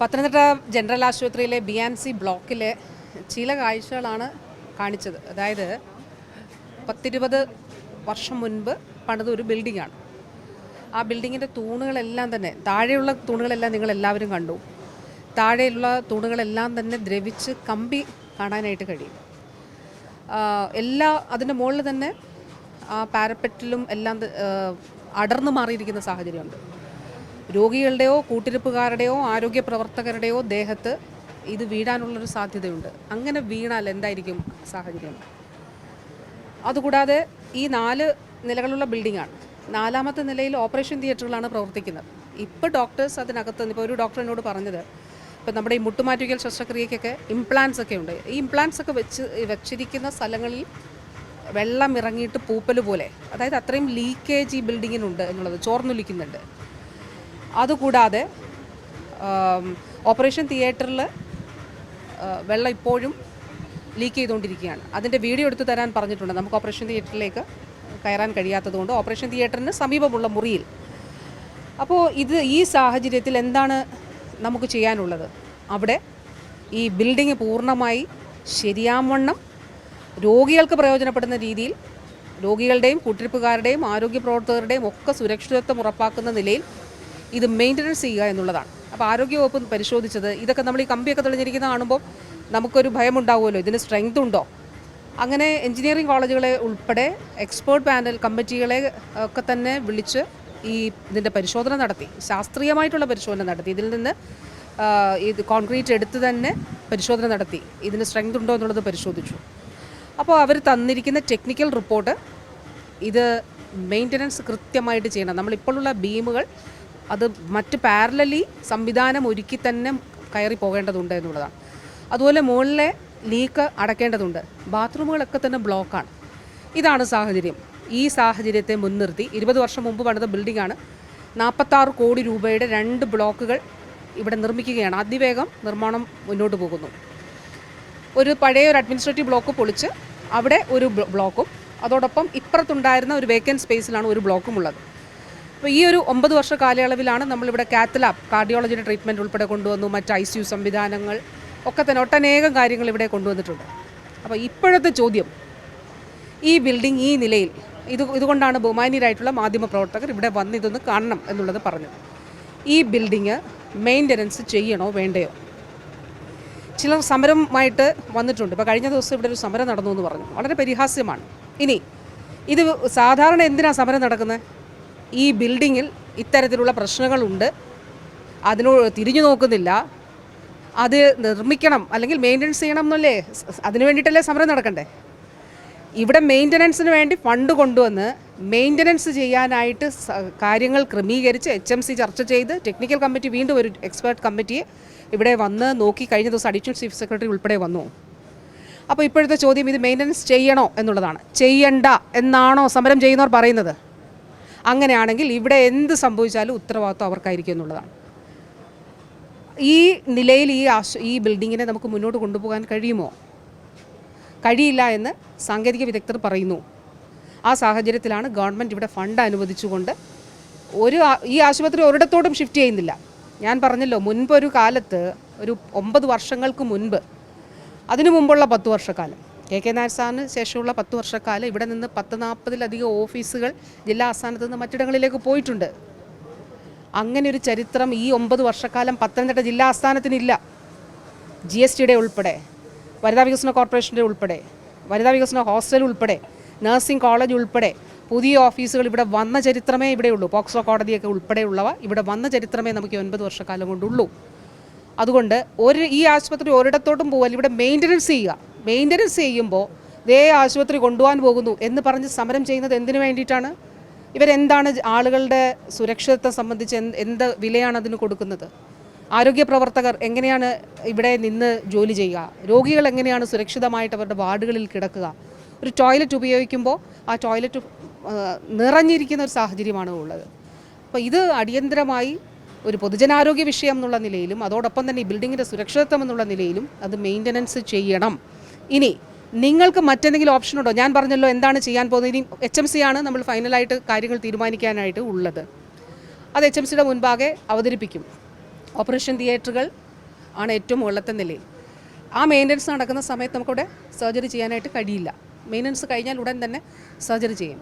Pathanamthitta general ആശുപത്രിയിലെ B and C ബ്ലോക്കിലെ ചില കാഴ്ചകളാണ് കാണിച്ചത്. അതായത് പത്തിരുപത് വർഷം മുൻപ് പണിത ഒരു ബിൽഡിങ്ങാണ്. ആ ബിൽഡിങ്ങിന്റെ തൂണുകളെല്ലാം തന്നെ താഴെയുള്ള തൂണുകളെല്ലാം നിങ്ങൾ എല്ലാവരും കണ്ടു. താഴെയുള്ള തൂണുകളെല്ലാം തന്നെ ദ്രവിച്ച് കമ്പി കാണാനായിട്ട് കഴിയും. എല്ലാ അതിന്റെ മുകളിൽ തന്നെ ആ പാരപ്പെറ്റിലും എല്ലാം അടർന്നു മാറിയിരിക്കുന്ന സാഹചര്യമുണ്ട്. രോഗികളുടെയോ കൂട്ടിരിപ്പുകാരുടെയോ ആരോഗ്യ പ്രവർത്തകരുടെയോ ദേഹത്ത് ഇത് വീഴാനുള്ളൊരു സാധ്യതയുണ്ട്. അങ്ങനെ വീണാൽ എന്തായിരിക്കും സാഹചര്യം? അതുകൂടാതെ ഈ നാല് നിലകളുള്ള ബിൽഡിങ്ങാണ്. നാലാമത്തെ നിലയിൽ ഓപ്പറേഷൻ തിയേറ്ററുകളാണ് പ്രവർത്തിക്കുന്നത്. ഇപ്പോൾ ഡോക്ടേഴ്സ് അതിനകത്ത് ഇപ്പോൾ ഒരു ഡോക്ടർ എന്നോട് പറഞ്ഞത് ഇപ്പം നമ്മുടെ ഈ മുട്ടുമാറ്റിക്കൽ ശസ്ത്രക്രിയക്കൊക്കെ ഇംപ്ലാൻസ് ഒക്കെ ഉണ്ട്. ഈ ഇംപ്ലാൻസ് ഒക്കെ വെച്ച് വെച്ചിരിക്കുന്ന സ്ഥലങ്ങളിൽ വെള്ളം ഇറങ്ങിയിട്ട് പൂപ്പൽ പോലെ അതായത് അത്രയും ലീക്കേജ് ഈ ബിൽഡിങ്ങിനുണ്ട് എന്നുള്ളത് ചോർന്നൊലിക്കുന്നുണ്ട്. അതുകൂടാതെ ഓപ്പറേഷൻ തിയേറ്ററിൽ വെള്ളം ഇപ്പോഴും ലീക്ക് ചെയ്തുകൊണ്ടിരിക്കുകയാണ്. അതിന്റെ വീഡിയോ എടുത്തു തരാൻ പറഞ്ഞിട്ടുണ്ട്. നമുക്ക് ഓപ്പറേഷൻ തിയേറ്ററിലേക്ക് കയറാൻ കഴിയാത്തതുകൊണ്ട് ഓപ്പറേഷൻ തിയേറ്ററിന് സമീപമുള്ള മുറിയിൽ. അപ്പോൾ ഇത് ഈ സാഹചര്യത്തിൽ എന്താണ് നമുക്ക് ചെയ്യാനുള്ളത്? അവിടെ ഈ ബിൽഡിംഗ് പൂർണമായി ശരിയാവണ്ണം രോഗികൾക്ക് പ്രയോജനപ്പെടുന്ന രീതിയിൽ രോഗികളുടെയും കൂട്ടിരിപ്പുകാരുടെയും ആരോഗ്യ പ്രവർത്തകരുടെയും ഒക്കെ സുരക്ഷിതത്വം ഉറപ്പാക്കുന്ന നിലയിൽ ഇത് മെയിന്റനൻസ് ചെയ്യുക എന്നുള്ളതാണ്. അപ്പോൾ ആരോഗ്യവകുപ്പ് പരിശോധിച്ചത് ഇതൊക്കെ നമ്മൾ ഈ കമ്പിയൊക്കെ തെളിഞ്ഞിരിക്കുന്ന കാണുമ്പോൾ നമുക്കൊരു ഭയമുണ്ടാവുമല്ലോ ഇതിന് സ്ട്രെങ്ത് ഉണ്ടോ? അങ്ങനെ എഞ്ചിനീയറിംഗ് കോളേജുകളെ ഉൾപ്പെടെ എക്സ്പേർട്ട് പാനൽ കമ്മിറ്റികളെ ഒക്കെ തന്നെ വിളിച്ച് ഈ ഇതിന്റെ പരിശോധന നടത്തി ശാസ്ത്രീയമായിട്ടുള്ള പരിശോധന നടത്തി. ഇതിൽ നിന്ന് ഇത് കോൺക്രീറ്റ് എടുത്ത് തന്നെ പരിശോധന നടത്തി. ഇതിന് സ്ട്രെങ്ത് ഉണ്ടോ എന്നുള്ളത് പരിശോധിച്ചു. അപ്പോൾ അവർ തന്നിരിക്കുന്ന ടെക്നിക്കൽ റിപ്പോർട്ട് ഇത് മെയിന്റനൻസ് കൃത്യമായിട്ട് ചെയ്യണം. നമ്മളിപ്പോഴുള്ള ബീമുകൾ അത് മറ്റ് പാരലലി സംവിധാനം ഒരുക്കി തന്നെ കയറി പോകേണ്ടതുണ്ട് എന്നുള്ളതാണ്. അതുപോലെ മുകളിലെ ലീക്ക് അടക്കേണ്ടതുണ്ട്. ബാത്റൂമുകളൊക്കെ തന്നെ ബ്ലോക്കാണ്. ഇതാണ് സാഹചര്യം. ഈ സാഹചര്യത്തെ മുൻനിർത്തി ഇരുപത് വർഷം മുമ്പ് പണിത ആണ് നാൽപ്പത്താറ് കോടി രൂപയുടെ രണ്ട് ബ്ലോക്കുകൾ ഇവിടെ നിർമ്മിക്കുകയാണ്. അതിവേഗം നിർമ്മാണം മുന്നോട്ട് പോകുന്നു. ഒരു പഴയ ഒരു അഡ്മിനിസ്ട്രേറ്റീവ് ബ്ലോക്ക് പൊളിച്ച് അവിടെ ഒരു ബ്ലോക്കും അതോടൊപ്പം ഇപ്പുറത്തുണ്ടായിരുന്ന ഒരു വേക്കന്റ് സ്പേസിലാണ് ഒരു ബ്ലോക്കും ഉള്ളത്. അപ്പോൾ ഈ ഒരു ഒമ്പത് വർഷ കാലയളവിലാണ് നമ്മളിവിടെ കാത്തലാബ് കാർഡിയോളജിയുടെ ട്രീറ്റ്മെന്റ് ഉൾപ്പെടെ കൊണ്ടുവന്നു മറ്റ് ഐ സി യു സംവിധാനങ്ങൾ ഒക്കെ തന്നെ ഒട്ടനേകം കാര്യങ്ങൾ ഇവിടെ കൊണ്ടുവന്നിട്ടുണ്ട്. അപ്പോൾ ഇപ്പോഴത്തെ ചോദ്യം ഈ ബിൽഡിംഗ് ഈ നിലയിൽ ഇത് ഇതുകൊണ്ടാണ് ബഹുമാനീയരായിട്ടുള്ള മാധ്യമപ്രവർത്തകർ ഇവിടെ വന്ന് ഇതൊന്ന് കാണണം എന്നുള്ളത് പറഞ്ഞു ഈ ബിൽഡിങ് മെയിന്റനൻസ് ചെയ്യണോ വേണ്ടയോ? ചിലർ സമരമായിട്ട് വന്നിട്ടുണ്ട്. ഇപ്പോൾ കഴിഞ്ഞ ദിവസം ഇവിടെ ഒരു സമരം നടന്നു എന്ന് പറഞ്ഞു. വളരെ പരിഹാസ്യമാണ്. ഇനി ഇത് സാധാരണ എന്തിനാണ് സമരം നടക്കുന്നത്? ഈ ബിൽഡിങ്ങിൽ ഇത്തരത്തിലുള്ള പ്രശ്നങ്ങളുണ്ട്. അതിനോട് തിരിഞ്ഞു നോക്കുന്നില്ല. അത് നിർമ്മിക്കണം അല്ലെങ്കിൽ മെയിന്റനൻസ് ചെയ്യണം എന്നല്ലേ? അതിനു അതിന് വേണ്ടിയിട്ടല്ലേ സമരം നടക്കണ്ടേ? ഇവിടെ മെയിന്റനൻസിന് വേണ്ടി ഫണ്ട് കൊണ്ടുവന്ന് മെയിന്റനൻസ് ചെയ്യാനായിട്ട് കാര്യങ്ങൾ ക്രമീകരിച്ച് എച്ച് എം സി ചർച്ച ചെയ്ത് ടെക്നിക്കൽ കമ്മിറ്റി വീണ്ടും ഒരു എക്സ്പേർട്ട് കമ്മിറ്റിയെ ഇവിടെ വന്ന് നോക്കി കഴിഞ്ഞ ദിവസം അഡീഷണൽ ചീഫ് സെക്രട്ടറി ഉൾപ്പെടെ വന്നു. അപ്പോൾ ഇപ്പോഴത്തെ ചോദ്യം ഇത് മെയിന്റനൻസ് ചെയ്യണോ എന്നുള്ളതാണ്. ചെയ്യണ്ട എന്നാണോ സമരം ചെയ്യുന്നവർ പറയുന്നത്? അങ്ങനെയാണെങ്കിൽ ഇവിടെ എന്ത് സംഭവിച്ചാലും ഉത്തരവാദിത്വം അവർക്കായിരിക്കും എന്നുള്ളതാണ്. ഈ നിലയിൽ ഈ ഈ ബിൽഡിങ്ങിനെ നമുക്ക് മുന്നോട്ട് കൊണ്ടുപോകാൻ കഴിയുമോ? കഴിയില്ല എന്ന് സാങ്കേതിക വിദഗ്ധർ പറയുന്നു. ആ സാഹചര്യത്തിലാണ് ഗവൺമെന്റ് ഇവിടെ ഫണ്ട് അനുവദിച്ചുകൊണ്ട് ഒരു ഈ ആശുപത്രി ഒരിടത്തോടും ഷിഫ്റ്റ് ചെയ്യുന്നില്ല. ഞാൻ പറഞ്ഞല്ലോ മുൻപൊരു കാലത്ത് ഒരു ഒമ്പത് വർഷങ്ങൾക്ക് മുൻപ് അതിനു മുമ്പുള്ള പത്ത് വർഷക്കാലം. കെ കെ നായർ സാറിന് ശേഷമുള്ള പത്ത് വർഷക്കാലം ഇവിടെ നിന്ന് പത്ത് നാൽപ്പതിലധികം ഓഫീസുകൾ ജില്ലാ ആസ്ഥാനത്ത് നിന്ന് മറ്റിടങ്ങളിലേക്ക് പോയിട്ടുണ്ട്. അങ്ങനെ ഒരു ചരിത്രം ഈ ഒമ്പത് വർഷക്കാലം പത്തനംതിട്ട ജില്ലാ ആസ്ഥാനത്തിനില്ല. ജി എസ് ടിയുടെ ഉൾപ്പെടെ വനിതാ വികസന കോർപ്പറേഷന്റെ ഉൾപ്പെടെ വനിതാ വികസന ഹോസ്റ്റൽ ഉൾപ്പെടെ നഴ്സിംഗ് കോളേജ് ഉൾപ്പെടെ പുതിയ ഓഫീസുകൾ ഇവിടെ വന്ന ചരിത്രമേ ഇവിടെ ഇവിടെയുള്ളൂ. പോക്സോ കോടതിയൊക്കെ ഉൾപ്പെടെയുള്ളവ ഇവിടെ വന്ന ചരിത്രമേ നമുക്ക് ഒൻപത് വർഷക്കാലം കൊണ്ടുള്ളൂ. അതുകൊണ്ട് ഒരു ഈ ആശുപത്രി ഒരിടത്തോട്ടും പോകാൻ ഇവിടെ മെയിന്റനൻസ് ചെയ്യുക. മെയിന്റനൻസ് ചെയ്യുമ്പോൾ ദേ ആശുപത്രി കൊണ്ടുപോകാൻ പോകുന്നു എന്ന് പറഞ്ഞ് സമരം ചെയ്യുന്നത് എന്തിനു വേണ്ടിയിട്ടാണ്? ഇവരെന്താണ് ആളുകളുടെ സുരക്ഷിതത്വം സംബന്ധിച്ച് എന്ത് വിലയാണ് അതിന് കൊടുക്കുന്നത്? ആരോഗ്യ പ്രവർത്തകർ എങ്ങനെയാണ് ഇവിടെ നിന്ന് ജോലി ചെയ്യുക? രോഗികൾ എങ്ങനെയാണ് സുരക്ഷിതമായിട്ട് അവരുടെ വാർഡുകളിൽ കിടക്കുക? ഒരു ടോയ്ലറ്റ് ഉപയോഗിക്കുമ്പോൾ ആ ടോയ്ലറ്റ് നിറഞ്ഞിരിക്കുന്ന ഒരു സാഹചര്യമാണ് ഉള്ളത്. അപ്പോൾ ഇത് അടിയന്തരമായി ഒരു പൊതുജനാരോഗ്യ വിഷയം എന്നുള്ള നിലയിലും അതോടൊപ്പം തന്നെ ഈ ബിൽഡിങ്ങിന്റെ സുരക്ഷിതത്വം എന്നുള്ള നിലയിലും അത് മെയിന്റനൻസ് ചെയ്യണം. ഇനി നിങ്ങൾക്ക് മറ്റെന്തെങ്കിലും ഓപ്ഷൻ ഉണ്ടോ? ഞാൻ പറഞ്ഞല്ലോ എന്താണ് ചെയ്യാൻ പോകുന്നത്. ഇനി എച്ച് എം സി ആണ് നമ്മൾ ഫൈനലായിട്ട് കാര്യങ്ങൾ തീരുമാനിക്കാനായിട്ട് ഉള്ളത്. അത് എച്ച് എം സിയുടെ മുൻപാകെ അവതരിപ്പിക്കും. ഓപ്പറേഷൻ തിയേറ്ററുകൾ ആണ് ഏറ്റവും ഉള്ളത്തെ നിലയിൽ. ആ മെയിന്റനൻസ് നടക്കുന്ന സമയത്ത് നമുക്കവിടെ സർജറി ചെയ്യാനായിട്ട് കഴിയില്ല. മെയിന്റനൻസ് കഴിഞ്ഞാൽ ഉടൻ തന്നെ സർജറി ചെയ്യും.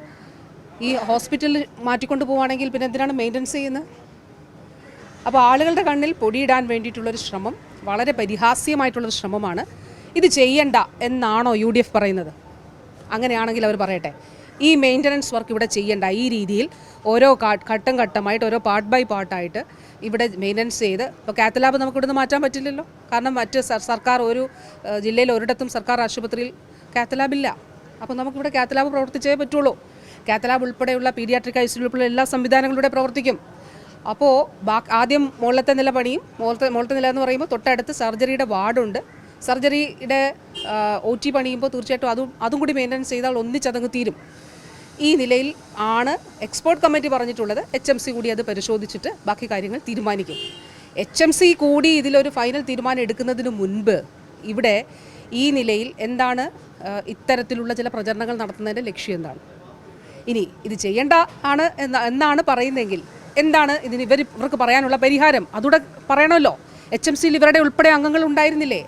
ഈ ഹോസ്പിറ്റലിൽ മാറ്റിക്കൊണ്ട് പോവുകയാണെങ്കിൽ പിന്നെ എന്തിനാണ് മെയിന്റനൻസ് ചെയ്യുന്നത്? അപ്പോൾ ആളുകളുടെ കണ്ണിൽ പൊടിയിടാൻ വേണ്ടിയിട്ടുള്ളൊരു ശ്രമം വളരെ പരിഹാസ്യമായിട്ടുള്ളൊരു ശ്രമമാണ് ഇത് ചെയ്യണ്ട എന്നാണോ യു ഡി എഫ് പറയുന്നത്? അങ്ങനെയാണെങ്കിൽ അവർ പറയട്ടെ. ഈ മെയിന്റനൻസ് വർക്ക് ഇവിടെ ചെയ്യേണ്ട. ഈ രീതിയിൽ ഓരോ ഘട്ടം ഘട്ടമായിട്ട് ഓരോ പാർട്ട് ബൈ പാർട്ടായിട്ട് ഇവിടെ മെയിന്റനൻസ് ചെയ്ത് ഇപ്പോൾ കാത്തലാബ് നമുക്ക് ഇവിടുന്ന് മാറ്റാൻ പറ്റില്ലല്ലോ. കാരണം മറ്റ് സർക്കാർ ഒരു ജില്ലയിൽ ഒരിടത്തും സർക്കാർ ആശുപത്രിയിൽ കാത്തലാബില്ല അപ്പോൾ നമുക്കിവിടെ കാത്തലാബ് പ്രവർത്തിച്ചേ പറ്റുള്ളൂ. കാത്തലാബ് ഉൾപ്പെടെയുള്ള പീഡിയാട്രിക് ഐസിയു ഉൾപ്പെടെ എല്ലാ സംവിധാനങ്ങളിലൂടെ പ്രവർത്തിക്കും. അപ്പോൾ ബാ ആദ്യം മുകളിലത്തെ നില പണിയും മുകളിലത്തെ മുകളിലത്തെ നില എന്ന് പറയുമ്പോൾ തൊട്ടടുത്ത് സർജറിയുടെ വാർഡുണ്ട്. സർജറിയുടെ ഒ ടി പണിയുമ്പോൾ തീർച്ചയായിട്ടും അതും അതും കൂടി മെയിന്റനൻസ് ചെയ്താൽ ഒന്നിച്ചതങ്ങ് തീരും. ഈ നിലയിൽ ആണ് എക്സ്പോർട്ട് കമ്മിറ്റി പറഞ്ഞിട്ടുള്ളത്. എച്ച് എം സി കൂടി അത് പരിശോധിച്ചിട്ട് ബാക്കി കാര്യങ്ങൾ തീരുമാനിക്കും. എച്ച് എം സി കൂടി ഇതിലൊരു ഫൈനൽ തീരുമാനം എടുക്കുന്നതിന് മുൻപ് ഇവിടെ ഈ നിലയിൽ എന്താണ് ഇത്തരത്തിലുള്ള ചില പ്രചരണങ്ങൾ നടത്തുന്നതിന്റെ ലക്ഷ്യം എന്താണ്? ഇനി ഇത് ചെയ്യേണ്ട ആണ് എന്നാണ് പറയുന്നതെങ്കിൽ എന്താണ് ഇതിന് ഇവർ ഇവർക്ക് പറയാനുള്ള പരിഹാരം? അതുകൂടെ പറയണമല്ലോ. എച്ച് എം സിയിൽ ഇവരുടെ ഉൾപ്പെടെ അംഗങ്ങൾ ഉണ്ടായിരുന്നില്ലേ?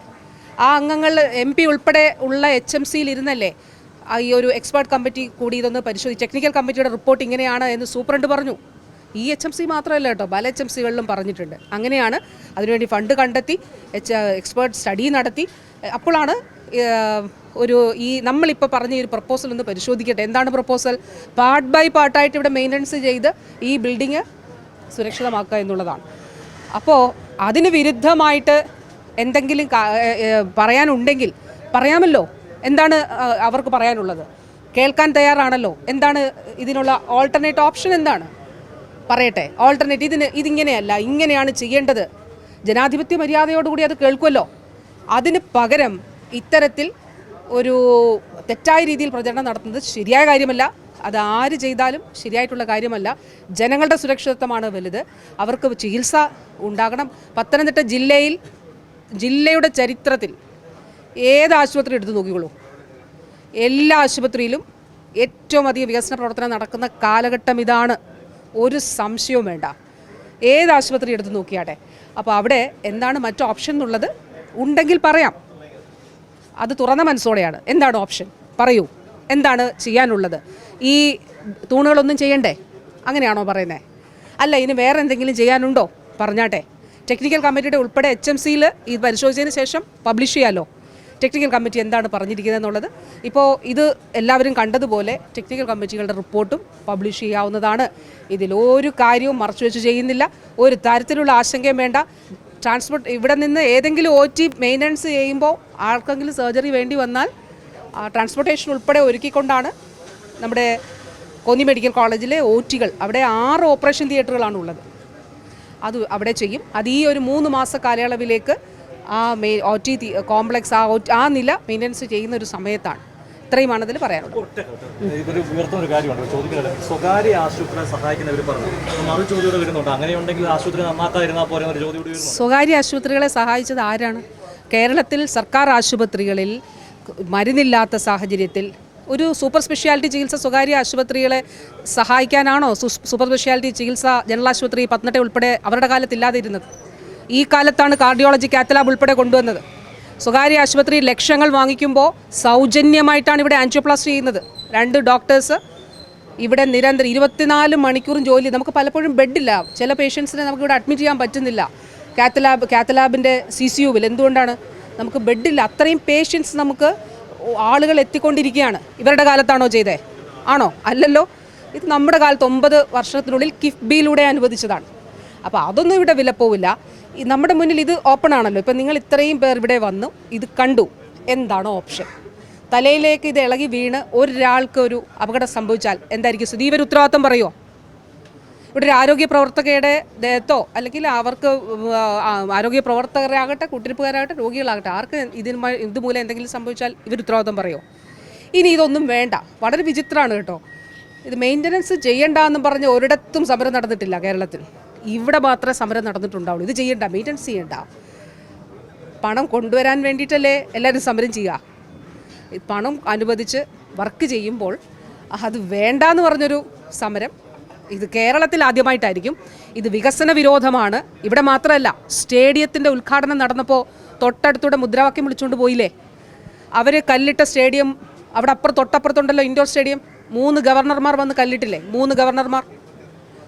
ആ അംഗങ്ങൾ എം പി ഉൾപ്പെടെ ഉള്ള എച്ച് എം സിയിൽ ഇരുന്നല്ലേ? ഈ ഒരു എക്സ്പേർട്ട് കമ്മിറ്റി കൂടി ഇതൊന്ന് പരിശോധിച്ച് ടെക്നിക്കൽ കമ്മിറ്റിയുടെ റിപ്പോർട്ട് ഇങ്ങനെയാണ് എന്ന് സൂപ്രണ്ട് പറഞ്ഞു. ഈ എച്ച് എം സി മാത്രമല്ല കേട്ടോ പല എച്ച് എം സികളിലും പറഞ്ഞിട്ടുണ്ട്. അങ്ങനെയാണ് അതിനുവേണ്ടി ഫണ്ട് കണ്ടെത്തി എച്ച് എക്സ്പേർട്ട് സ്റ്റഡി നടത്തി. അപ്പോഴാണ് ഒരു ഈ നമ്മളിപ്പോൾ പറഞ്ഞ ഈ ഒരു പ്രപ്പോസൽ ഒന്ന് പരിശോധിക്കട്ടെ. എന്താണ് പ്രപ്പോസൽ പാർട്ട് ബൈ പാർട്ടായിട്ട് ഇവിടെ മെയിന്റനൻസ് ചെയ്ത് ഈ ബിൽഡിങ് സുരക്ഷിതമാക്കുക എന്നുള്ളതാണ്. അപ്പോൾ അതിന് വിരുദ്ധമായിട്ട് എന്തെങ്കിലും പറയാനുണ്ടെങ്കിൽ പറയാമല്ലോ. എന്താണ് അവർക്ക് പറയാനുള്ളത്? കേൾക്കാൻ തയ്യാറാണല്ലോ. എന്താണ് ഇതിനുള്ള ഓൾട്ടർനേറ്റ് ഓപ്ഷൻ എന്താണ്? പറയട്ടെ. ഓൾട്ടർനേറ്റ് ഇതിന് ഇതിങ്ങനെയല്ല ഇങ്ങനെയാണ് ചെയ്യേണ്ടത്. ജനാധിപത്യ മര്യാദയോടുകൂടി അത് കേൾക്കുമല്ലോ. അതിന് പകരം ഇത്തരത്തിൽ ഒരു തെറ്റായ രീതിയിൽ പ്രചരണം നടത്തുന്നത് ശരിയായ കാര്യമല്ല. അത് ആര് ചെയ്താലും ശരിയായിട്ടുള്ള കാര്യമല്ല. ജനങ്ങളുടെ സുരക്ഷിതത്വമാണ് വലുത്. അവർക്ക് ചികിത്സ ഉണ്ടാകണം. പത്തനംതിട്ട ജില്ലയിൽ ജില്ലയുടെ ചരിത്രത്തിൽ ഏത് ആശുപത്രി എടുത്തു നോക്കിക്കോളൂ? എല്ലാ ആശുപത്രിയിലും ഏറ്റവും അധികം വികസന പ്രവർത്തനം നടക്കുന്ന കാലഘട്ടം ഇതാണ്. ഒരു സംശയവും വേണ്ട. ഏത് ആശുപത്രി എടുത്ത് നോക്കിയാട്ടെ? അപ്പോൾ അവിടെ എന്താണ് മറ്റു ഓപ്ഷൻ എന്നുള്ളത് ഉണ്ടെങ്കിൽ പറയാം. അത് തുറന്ന മനസ്സോടെയാണ്. എന്താണ് ഓപ്ഷൻ പറയൂ. എന്താണ് ചെയ്യാനുള്ളത്? ഈ തൂണുകളൊന്നും ചെയ്യണ്ടേ? അങ്ങനെയാണോ പറയുന്നത് അല്ല ഇനി വേറെ എന്തെങ്കിലും ചെയ്യാനുണ്ടോ? പറഞ്ഞാട്ടെ. ടെക്നിക്കൽ കമ്മിറ്റിയുടെ ഉൾപ്പെടെ എച്ച് എം സിയിൽ ഇത് പരിശോധിച്ചതിന് ശേഷം പബ്ലിഷ് ചെയ്യാലോ? ടെക്നിക്കൽ കമ്മിറ്റി എന്താണ് പറഞ്ഞിരിക്കുന്നത് എന്നുള്ളത്. ഇപ്പോൾ ഇത് എല്ലാവരും കണ്ടതുപോലെ ടെക്നിക്കൽ കമ്മിറ്റികളുടെ റിപ്പോർട്ടും പബ്ലിഷ് ചെയ്യാവുന്നതാണ്. ഇതിലൊരു കാര്യവും മറച്ചു വെച്ച് ചെയ്യുന്നില്ല. ഒരു തരത്തിലുള്ള ആശങ്കയും വേണ്ട. ട്രാൻസ്പോർട്ട് ഇവിടെ നിന്ന് ഏതെങ്കിലും ഒ ടി മെയിന്റനൻസ് ചെയ്യുമ്പോൾ ആർക്കെങ്കിലും സർജറി വേണ്ടി വന്നാൽ ട്രാൻസ്പോർട്ടേഷൻ ഉൾപ്പെടെ ഒരുക്കിക്കൊണ്ടാണ് നമ്മുടെ കോന്നി മെഡിക്കൽ കോളേജിലെ ഒ ടികൾ അവിടെ ആറ് ഓപ്പറേഷൻ തിയേറ്ററുകളാണ് ഉള്ളത്. അത് അവിടെ ചെയ്യും. അത് ഈ ഒരു മൂന്ന് മാസ കാലയളവിലേക്ക് ആ മെയിൻ ഒ ടി കോംപ്ലക്സ് ആ ആ നില മെയിന്റനൻസ് ചെയ്യുന്ന ഒരു സമയത്താണ്. ഇത്രയുമാണ് അതിൽ പറയാനുള്ളത്. ഒറ്റ ഘട്ടം. ഇതൊരു ഉയർത്തുന്ന ഒരു കാര്യമാണ്. ചോദിക്കുന്നത് സ്വകാര്യ ആശുപത്രിയെ സഹായിക്കുന്നവർ പറഞ്ഞു. മറു ചോദ്യം വരുന്നുണ്ട്. അങ്ങനെയുണ്ടെങ്കിൽ ആശുപത്രി നന്നാക്കാതിരുന്നാൽ ഒരു ചോദ്യം സ്വകാര്യ ആശുപത്രികളെ സഹായിച്ചത് ആരാണ്? കേരളത്തിൽ സർക്കാർ ആശുപത്രികളിൽ മരുന്നില്ലാത്ത സാഹചര്യത്തിൽ ഒരു സൂപ്പർ സ്പെഷ്യാലിറ്റി ചികിത്സ സ്വകാര്യ ആശുപത്രികളെ സഹായിക്കാനാണോ സൂപ്പർ സ്പെഷ്യാലിറ്റി ചികിത്സ ജനറൽ ആശുപത്രി പത്തനംതിട്ട ഉൾപ്പെടെ അവരുടെ കാലത്ത് ഇല്ലാതിരുന്നത് ഈ കാലത്താണ് കാർഡിയോളജി കാത്തലാബ് ഉൾപ്പെടെ കൊണ്ടുവന്നത്. സ്വകാര്യ ആശുപത്രി ലക്ഷങ്ങൾ വാങ്ങിക്കുമ്പോൾ സൗജന്യമായിട്ടാണ് ഇവിടെ ആൻജിയോപ്ലാസ്റ്റി ചെയ്യുന്നത്. രണ്ട് ഡോക്ടേഴ്സ് ഇവിടെ നിരന്തരം ഇരുപത്തിനാല് മണിക്കൂറും ജോലി. നമുക്ക് പലപ്പോഴും ബെഡില്ല. ചില പേഷ്യൻസിനെ നമുക്ക് ഇവിടെ അഡ്മിറ്റ് ചെയ്യാൻ പറ്റുന്നില്ല. കാത്തലാബ് കാത്തലാബിന്റെ സി സി യുവിൽ എന്തുകൊണ്ടാണ്? നമുക്ക് ബെഡില്ല. അത്രയും പേഷ്യൻസ് നമുക്ക് ആളുകൾ എത്തിക്കൊണ്ടിരിക്കുകയാണ്. ഇവരുടെ കാലത്താണോ ചെയ്തേ? ആണോ? അല്ലല്ലോ. ഇത് നമ്മുടെ കാലത്ത് ഒമ്പത് വർഷത്തിനുള്ളിൽ കിഫ്ബിയിലൂടെ അനുവദിച്ചതാണ്. അപ്പോൾ അതൊന്നും ഇവിടെ വിലപ്പോവില്ല. നമ്മുടെ മുന്നിൽ ഇത് ഓപ്പൺ ആണല്ലോ. ഇപ്പം നിങ്ങൾ ഇത്രയും പേർ ഇവിടെ വന്നു. ഇത് കണ്ടു. എന്താണ് ഓപ്ഷൻ തലയിലേക്ക് ഇത് ഇളകി വീണ് ഒരാൾക്ക് ഒരു അപകടം സംഭവിച്ചാൽ എന്തായിരിക്കും? സ്ഥിതി ഇവർ ഉത്തരവാദിത്തം പറയുമോ ഇവിടെ ഒരു ആരോഗ്യ പ്രവർത്തകയുടെ ദേഹത്തോ അല്ലെങ്കിൽ അവർക്ക് ആരോഗ്യ പ്രവർത്തകരാകട്ടെ കൂട്ടിരിപ്പുകാരാകട്ടെ രോഗികളാകട്ടെ ആർക്ക് ഇതിന് ഇതുമൂലം ഇത് എന്തെങ്കിലും സംഭവിച്ചാൽ ഇവർ ഉത്തരവാദിത്വം പറയുമോ ഇനി ഇതൊന്നും വേണ്ട. വളരെ വിചിത്രമാണ് കേട്ടോ. ഇത് മെയിന്റനൻസ് ചെയ്യണ്ട എന്ന് പറഞ്ഞ് ഒരിടത്തും സമരം നടന്നിട്ടില്ല കേരളത്തിൽ. ഇവിടെ മാത്രമേ സമരം നടന്നിട്ടുണ്ടാവുള്ളൂ. ഇത് ചെയ്യണ്ട മെയിന്റനൻസ് ചെയ്യണ്ട. പണം കൊണ്ടുവരാൻ വേണ്ടിയിട്ടല്ലേ എല്ലാവരും സമരം ചെയ്യുക. പണം അനുവദിച്ച് വർക്ക് ചെയ്യുമ്പോൾ അത് വേണ്ടാന്ന് പറഞ്ഞൊരു സമരം ഇത് കേരളത്തിൽ ആദ്യമായിട്ടായിരിക്കും. ഇത് വികസന വിരോധമാണ്. ഇവിടെ മാത്രമല്ല സ്റ്റേഡിയത്തിന്റെ ഉദ്ഘാടനം നടന്നപ്പോൾ തൊട്ടടുത്തൂടെ മുദ്രാവാക്യം വിളിച്ചുകൊണ്ട് പോയില്ലേ? അവർ കല്ലിട്ട സ്റ്റേഡിയം അവിടെ അപ്പുറം തൊട്ടപ്പുറത്തുണ്ടല്ലോ ഇൻഡോർ സ്റ്റേഡിയം. മൂന്ന് ഗവർണർമാർ വന്ന് കല്ലിട്ടില്ലേ? മൂന്ന് ഗവർണർമാർ.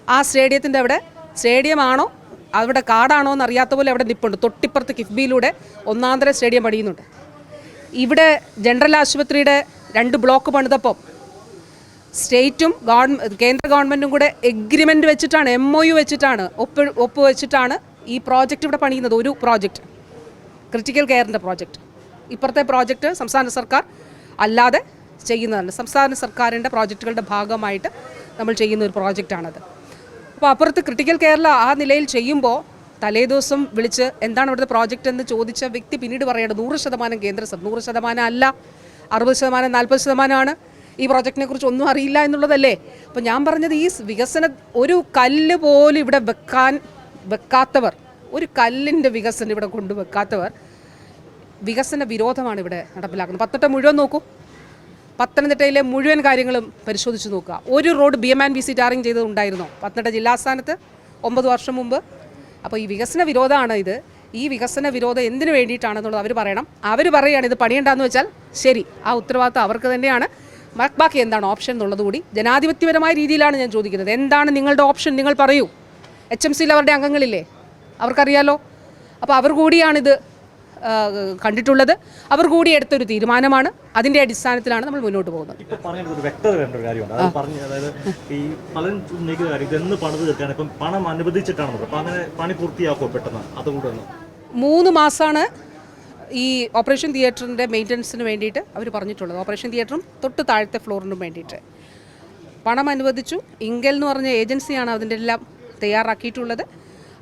ആ സ്റ്റേഡിയത്തിന്റെ അവിടെ സ്റ്റേഡിയം ആണോ അവിടെ കാടാണോ എന്ന് അറിയാത്ത പോലെ അവിടെ നിൽപ്പുണ്ട് തൊട്ടിപ്പുറത്ത് കിഫ്ബിയിലൂടെ ഒന്നാന്തര സ്റ്റേഡിയം പണിയുന്നുണ്ട്. ഇവിടെ ജനറൽ ആശുപത്രിയുടെ രണ്ട് ബ്ലോക്ക് പണിതപ്പം സ്റ്റേറ്റും ഗവൺമെന്റ് കേന്ദ്ര ഗവൺമെന്റും കൂടെ എഗ്രിമെന്റ് വെച്ചിട്ടാണ് എം ഒ യു വെച്ചിട്ടാണ് ഒപ്പ് ഒപ്പ് വെച്ചിട്ടാണ് ഈ പ്രോജക്റ്റ് ഇവിടെ പണിയുന്നത്. ഒരു പ്രോജക്റ്റ് ക്രിട്ടിക്കൽ കെയറിന്റെ പ്രോജക്റ്റ് ഇപ്പുറത്തെ പ്രോജക്റ്റ് സംസ്ഥാന സർക്കാർ അല്ലാതെ ചെയ്യുന്നതാണ് സംസ്ഥാന സർക്കാരിന്റെ പ്രോജക്റ്റുകളുടെ ഭാഗമായിട്ട് നമ്മൾ ചെയ്യുന്ന ഒരു പ്രോജക്റ്റാണത് അപ്പോൾ അപ്പുറത്ത് ക്രിട്ടിക്കൽ കെയറിൽ ആ നിലയിൽ ചെയ്യുമ്പോൾ തലേദിവസം വിളിച്ച് എന്താണ് ഇവിടുത്തെ പ്രോജക്റ്റ് എന്ന് ചോദിച്ച വ്യക്തി പിന്നീട് പറയേണ്ടത് നൂറ് ശതമാനം കേന്ദ്ര നൂറ് ശതമാനം അല്ല അറുപത് ശതമാനം നാൽപ്പത് ശതമാനമാണ് ഈ പ്രോജക്റ്റിനെ കുറിച്ച് ഒന്നും അറിയില്ല എന്നുള്ളതല്ലേ? അപ്പോൾ ഞാൻ പറഞ്ഞത് ഈ വികസന ഒരു കല്ല് പോലും ഇവിടെ വെക്കാൻ വെക്കാത്തവർ ഒരു കല്ലിന്റെ വികസനം ഇവിടെ കൊണ്ടുവെക്കാത്തവർ വികസന വിരോധമാണ് ഇവിടെ നടപ്പിലാക്കുന്നത്. പത്തനംതിട്ട മുഴുവൻ നോക്കൂ. പത്തനംതിട്ടയിലെ മുഴുവൻ കാര്യങ്ങളും പരിശോധിച്ച് നോക്കുക. ഒരു road B M and B C tarring ചെയ്തതുണ്ടായിരുന്നോ Pathanamthitta ജില്ലാസ്ഥാനത്ത് ഒമ്പത് വർഷം മുമ്പ്. അപ്പോൾ ഈ വികസന വിരോധമാണ് ഇത്. ഈ വികസന വിരോധം എന്തിനു വേണ്ടിയിട്ടാണെന്നുള്ളത് അവർ പറയണം. അവർ പറയുകയാണ് ഇത് പണിയണ്ടെന്ന് വെച്ചാൽ ശരി. ആ ഉത്തരവാദിത്തം അവർക്ക് തന്നെയാണ്. ബാക്കി എന്താണ് ഓപ്ഷൻ എന്നുള്ളത് കൂടി ജനാധിപത്യപരമായ രീതിയിലാണ് ഞാൻ ചോദിക്കുന്നത്. എന്താണ് നിങ്ങളുടെ ഓപ്ഷൻ നിങ്ങൾ പറയൂ. എച്ച് എം സിയിൽ അവരുടെ അംഗങ്ങളില്ലേ? അവർക്കറിയാലോ? അപ്പോൾ അവർ കൂടിയാണിത് കണ്ടിട്ടുള്ളത്. അവർ കൂടി എടുത്തൊരു തീരുമാനമാണ്. അതിന്റെ അടിസ്ഥാനത്തിലാണ് നമ്മൾ മുന്നോട്ട് പോകുന്നത്. ഇപ്പൊ പറഞ്ഞത് ഒരു വ്യക്തത വേണ്ട ഒരു കാര്യമാണ് അത് പറഞ്ഞ അതായത് ഈ പലരും ഉന്നയിക്കുന്ന കാര്യം ഇതെന്ന് പണിത് തീർക്കാണ് ഇപ്പം പണം അനുവദിച്ചിട്ടാണ്. അപ്പൊ അങ്ങനെ പണി പൂർത്തിയാക്കുമോ പെട്ടെന്ന്? മൂന്ന് മാസമാണ് ഈ ഓപ്പറേഷൻ തിയേറ്ററിന്റെ മെയിന്റനൻസിന് വേണ്ടിയിട്ട് അവർ പറഞ്ഞിട്ടുള്ളത്. ഓപ്പറേഷൻ തിയേറ്ററും തൊട്ട് താഴത്തെ ഫ്ലോറിനും വേണ്ടിയിട്ട്. പണം അനുവദിച്ചു. ഇങ്കൽ എന്ന് പറഞ്ഞ ഏജൻസിയാണ് അതിന്റെ എല്ലാം തയ്യാറാക്കിയിട്ടുള്ളത്.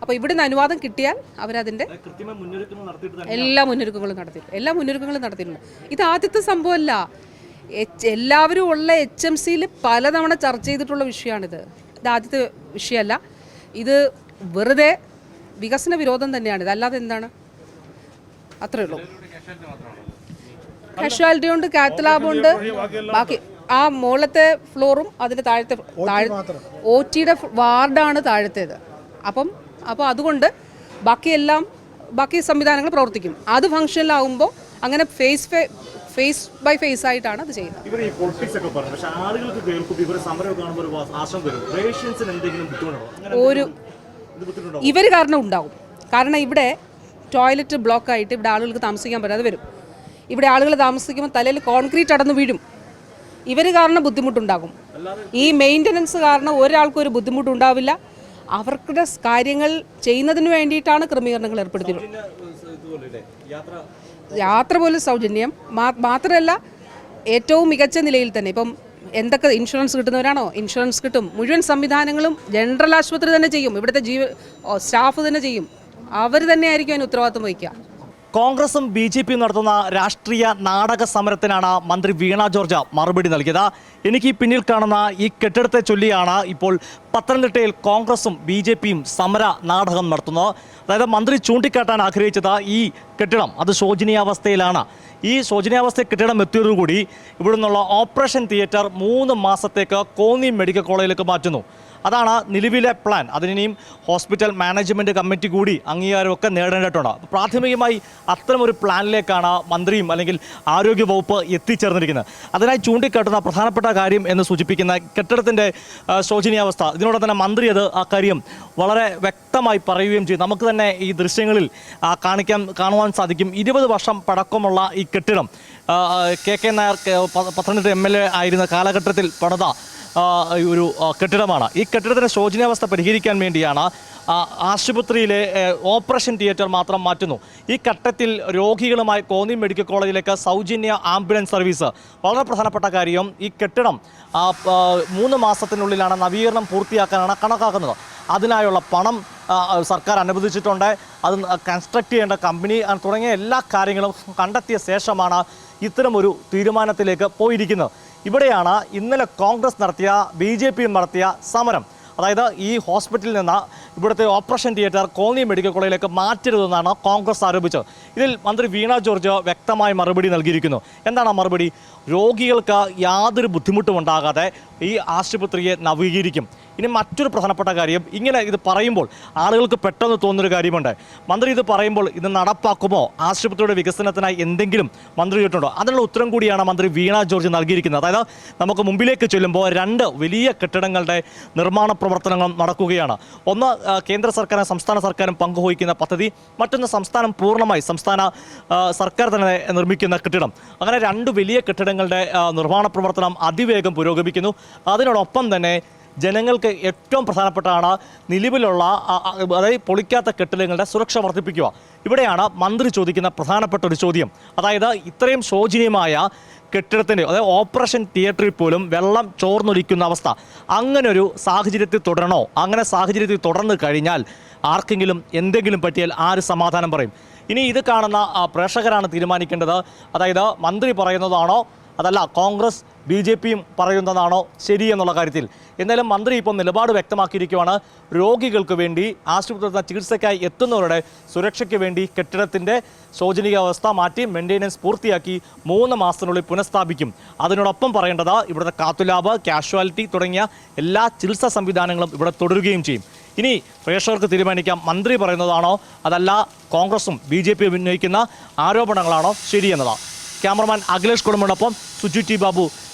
അപ്പോൾ ഇവിടുന്ന് അനുവാദം കിട്ടിയാൽ അവരതിന്റെ എല്ലാ മുന്നൊരുക്കങ്ങളും നടത്തിയിട്ടുണ്ട്. എല്ലാ മുന്നൊരുക്കങ്ങളും നടത്തിയിട്ടുണ്ട്. ഇത് ആദ്യത്തെ സംഭവമല്ല. എച്ച് എല്ലാവരും ഉള്ള എച്ച് എം സിയിൽ പലതവണ ചർച്ച ചെയ്തിട്ടുള്ള വിഷയമാണിത്. ഇത് ആദ്യത്തെ വിഷയമല്ല. ഇത് വെറുതെ വികസന വിരോധം തന്നെയാണ്. അല്ലാതെ എന്താണ്? അത്രേ ഉള്ളൂ. കാഷ്വാലിറ്റി ഉണ്ട് കാറ്റ് ലാബ് ഉണ്ട്. ബാക്കി ആ മുകളിലത്തെ ഫ്ലോറും അതിന്റെ താഴത്തെ താഴെ ഒ ടിയുടെ വാർഡാണ് താഴത്തേത്. അപ്പം അപ്പോൾ അതുകൊണ്ട് ബാക്കിയെല്ലാം ബാക്കി സംവിധാനങ്ങൾ പ്രവർത്തിക്കും. അത് ഫങ്ഷനിലാവുമ്പോൾ അങ്ങനെ ഫേസ് ഫേസ് ബൈ ഫേസ് ആയിട്ടാണ് അത് ചെയ്യുന്നത്. ഇവർ ഈ പൊളിറ്റിക്സ് ഒക്കെ പറഞ്ഞു പക്ഷെ ആളുകൾക്ക് കേൾക്കുമ്പോൾ ഇവരെ സമരം കാണുമ്പോൾ ഒരു വാ- വരും. റേഷ്യൻസിന് എന്തെങ്കിലും ബുദ്ധിമുട്ടുണ്ടോ? അങ്ങനെ ഒരു ഇവർ കാരണം ഉണ്ടാവും. കാരണം ഇവിടെ ടോയ്ലറ്റ് ബ്ലോക്ക് ആയിട്ട് ഇവിടെ ആളുകൾക്ക് താമസിക്കാൻ പറ്റാതെ വരും. ഇവിടെ ആളുകൾ താമസിക്കുമ്പോൾ തലയിൽ കോൺക്രീറ്റ് അടന്ന് വീഴും. ഇവർ കാരണം ബുദ്ധിമുട്ടുണ്ടാകും. ഈ മെയിന്റനൻസ് കാരണം ഒരാൾക്കും ഒരു ബുദ്ധിമുട്ടുണ്ടാവില്ല. അവർക്കുടെ കാര്യങ്ങൾ ചെയ്യുന്നതിന് വേണ്ടിയിട്ടാണ് ക്രമീകരണങ്ങൾ ഇല്ലേ യാത്ര പോലും സൗജന്യം. മാത്രമല്ല ഏറ്റവും മികച്ച നിലയിൽ തന്നെ ഇപ്പം എന്തൊക്കെ ഇൻഷുറൻസ് കിട്ടുന്നവരാണോ? ഇൻഷുറൻസ് കിട്ടും. മുഴുവൻ സംവിധാനങ്ങളും ജനറൽ ആശുപത്രി തന്നെ ചെയ്യും. ഇവിടുത്തെ ജീവ സ്റ്റാഫ് തന്നെ ചെയ്യും. അവർ തന്നെ ആയിരിക്കും അതിന് ഉത്തരവാദിത്വം വഹിക്കുക. കോൺഗ്രസും ബി ജെ പിയും നടത്തുന്ന രാഷ്ട്രീയ നാടക സമരത്തിനാണ് മന്ത്രി വീണ ജോർജ് മറുപടി നൽകിയത്. എനിക്ക് പിന്നിൽ കാണുന്ന ഈ കെട്ടിടത്തെ ചൊല്ലിയാണ് ഇപ്പോൾ പത്തനംതിട്ടയിൽ കോൺഗ്രസും ബി ജെ പിയും സമര നാടകം നടത്തുന്നത്. അതായത് മന്ത്രി ചൂണ്ടിക്കാട്ടാൻ ആഗ്രഹിച്ചത് ഈ കെട്ടിടം അത് ശോചനീയാവസ്ഥയിലാണ്. ഈ ശോചനീയാവസ്ഥ കെട്ടിടം എത്തിയതോടുകൂടി ഇവിടെ നിന്നുള്ള ഓപ്പറേഷൻ തിയേറ്റർ മൂന്ന് മാസത്തേക്ക് കോന്നി മെഡിക്കൽ കോളേജിലേക്ക് മാറ്റുന്നു. അതാണ് നിലവിലെ പ്ലാൻ അതിനിയും ഹോസ്പിറ്റൽ മാനേജ്മെന്റ് കമ്മിറ്റി കൂടി അംഗീകാരമൊക്കെ അപ്പോൾ പ്രാഥമികമായി അത്തരമൊരു പ്ലാനിലേക്കാണ് മന്ത്രിയും അല്ലെങ്കിൽ ആരോഗ്യ വകുപ്പ് എത്തിച്ചേർന്നിരിക്കുന്നത്. അതിനായി ചൂണ്ടിക്കാട്ടുന്ന പ്രധാനപ്പെട്ട കാര്യം എന്ന് സൂചിപ്പിക്കുന്ന കെട്ടിടത്തിന്റെ ശോചനീയാവസ്ഥ. ഇതിനോട് തന്നെ മന്ത്രി അത് ആ കാര്യം വളരെ വ്യക്തമായി പറയുകയും ചെയ്തു. നമുക്ക് തന്നെ ഈ ദൃശ്യങ്ങളിൽ കാണിക്കാൻ കാണുവാൻ സാധിക്കും. ഇരുപത് വർഷം പഴക്കമുള്ള ഈ കെട്ടിടം K K Nair Pathanamthitta M L A ആയിരുന്ന കാലഘട്ടത്തിൽ പണിത ഒരു കെട്ടിടമാണ്. ഈ കെട്ടിടത്തിന്റെ ശോചനീയാവസ്ഥ പരിഹരിക്കാൻ വേണ്ടിയാണ് ആശുപത്രിയിലെ ഓപ്പറേഷൻ തിയേറ്റർ മാത്രം മാറ്റുന്നു. ഈ ഘട്ടത്തിൽ രോഗികളുമായി കോന്നി മെഡിക്കൽ കോളേജിലേക്ക് സൗജന്യ ആംബുലൻസ് സർവീസ്. വളരെ പ്രധാനപ്പെട്ട കാര്യം ഈ കെട്ടിടം മൂന്ന് മാസത്തിനുള്ളിലാണ് നവീകരണം പൂർത്തിയാക്കാനാണ് കണക്കാക്കുന്നത്. അതിനായുള്ള പണം സർക്കാർ അനുവദിച്ചിട്ടുണ്ട്. അത് കൺസ്ട്രക്ട് ചെയ്യേണ്ട കമ്പനി തുടങ്ങിയ എല്ലാ കാര്യങ്ങളും കണ്ടെത്തിയ ശേഷമാണ് ഇത്തരമൊരു തീരുമാനത്തിലേക്ക് പോയിരിക്കുന്നത്. ഇവിടെയാണ് ഇന്നലെ കോൺഗ്രസ് നടത്തിയ ബി ജെ പിയും നടത്തിയ സമരം. അതായത് ഈ ഹോസ്പിറ്റലിൽ നിന്ന് ഇവിടുത്തെ ഓപ്പറേഷൻ തിയേറ്റർ കോന്നി മെഡിക്കൽ കോളേജിലേക്ക് മാറ്റരുതെന്നാണ് കോൺഗ്രസ് ആരോപിച്ചത്. ഇതിൽ മന്ത്രി വീണ ജോർജ് വ്യക്തമായ മറുപടി നൽകിയിരിക്കുന്നു. എന്താണ് മറുപടി? രോഗികൾക്ക് യാതൊരു ബുദ്ധിമുട്ടും ഉണ്ടാകാതെ ഈ ആശുപത്രിയെ നവീകരിക്കും. ഇനി മറ്റൊരു പ്രധാനപ്പെട്ട കാര്യം ഇങ്ങനെ ഇത് പറയുമ്പോൾ ആളുകൾക്ക് പെട്ടെന്ന് തോന്നുന്നൊരു കാര്യമുണ്ട്. മന്ത്രി ഇത് പറയുമ്പോൾ ഇത് നടപ്പാക്കുമോ? ആശുപത്രിയുടെ വികസനത്തിനായി എന്തെങ്കിലും മന്ത്രി ചെയ്തിട്ടുണ്ടോ അതിനുള്ള ഉത്തരം കൂടിയാണ് മന്ത്രി വീണ ജോർജ് നൽകിയിരിക്കുന്നത്. അതായത് നമുക്ക് മുമ്പിലേക്ക് ചെല്ലുമ്പോൾ രണ്ട് വലിയ കെട്ടിടങ്ങളുടെ നിർമ്മാണ പ്രവർത്തനങ്ങൾ നടക്കുകയാണ്. ഒന്ന് കേന്ദ്ര സർക്കാരും സംസ്ഥാന സർക്കാരും പങ്കുവഹിക്കുന്ന പദ്ധതി മറ്റൊന്ന് സംസ്ഥാനം പൂർണമായി സംസ്ഥാന സർക്കാർ തന്നെ നിർമ്മിക്കുന്ന കെട്ടിടം. അങ്ങനെ രണ്ട് വലിയ കെട്ടിടങ്ങളുടെ നിർമ്മാണ പ്രവർത്തനം അതിവേഗം പുരോഗമിക്കുന്നു. അതിനോടൊപ്പം തന്നെ ജനങ്ങൾക്ക് ഏറ്റവും പ്രധാനപ്പെട്ടാണ് നിലവിലുള്ള അതായത് പൊളിക്കാത്ത കെട്ടിടങ്ങളുടെ സുരക്ഷ വർദ്ധിപ്പിക്കുക. ഇവിടെയാണ് മന്ത്രി ചോദിക്കുന്ന പ്രധാനപ്പെട്ട ഒരു ചോദ്യം. അതായത് ഇത്രയും ശോചനീയമായ കെട്ടിടത്തിന്റെ അതായത് ഓപ്പറേഷൻ തിയേറ്ററിൽ പോലും വെള്ളം ചോർന്നൊലിക്കുന്ന അവസ്ഥ. അങ്ങനെ ഒരു സാഹചര്യത്തിൽ തുടരണോ? അങ്ങനെ സാഹചര്യത്തിൽ തുടർന്ന് കഴിഞ്ഞാൽ ആർക്കെങ്കിലും എന്തെങ്കിലും പറ്റിയാൽ ആര് സമാധാനം പറയും? ഇനി ഇത് കാണുന്ന പ്രേക്ഷകരാണ് തീരുമാനിക്കേണ്ടത്. അതായത് മന്ത്രി പറയുന്നതാണോ? അതല്ല കോൺഗ്രസ് ബി ജെ പിയും പറയുന്നതാണോ ശരി എന്നുള്ള കാര്യത്തിൽ. എന്തായാലും മന്ത്രി ഇപ്പം നിലപാട് വ്യക്തമാക്കിയിരിക്കുകയാണ് രോഗികൾക്ക് വേണ്ടി ആശുപത്രി ചികിത്സയ്ക്കായി എത്തുന്നവരുടെ സുരക്ഷയ്ക്ക് വേണ്ടി കെട്ടിടത്തിന്റെ ശോചനീയാവസ്ഥ മാറ്റി മെയിന്റെനൻസ് പൂർത്തിയാക്കി മൂന്ന് മാസത്തിനുള്ളിൽ പുനഃസ്ഥാപിക്കും. അതിനോടൊപ്പം പറയേണ്ടത് ഇവിടുത്തെ കാത്തുലാബ് കാഷ്വാലിറ്റി തുടങ്ങിയ എല്ലാ ചികിത്സാ സംവിധാനങ്ങളും ഇവിടെ തുടരുകയും ചെയ്യും. ഇനി പ്രേക്ഷകർക്ക് തീരുമാനിക്കാം മന്ത്രി പറയുന്നതാണോ അതല്ല കോൺഗ്രസും ബി ജെ പി ഉന്നയിക്കുന്ന ആരോപണങ്ങളാണോ ശരിയെന്നതാണ് ക്യാമറമാൻ അഖിലേഷ് കുടുംബനൊപ്പം സുജു ടി ബാബു.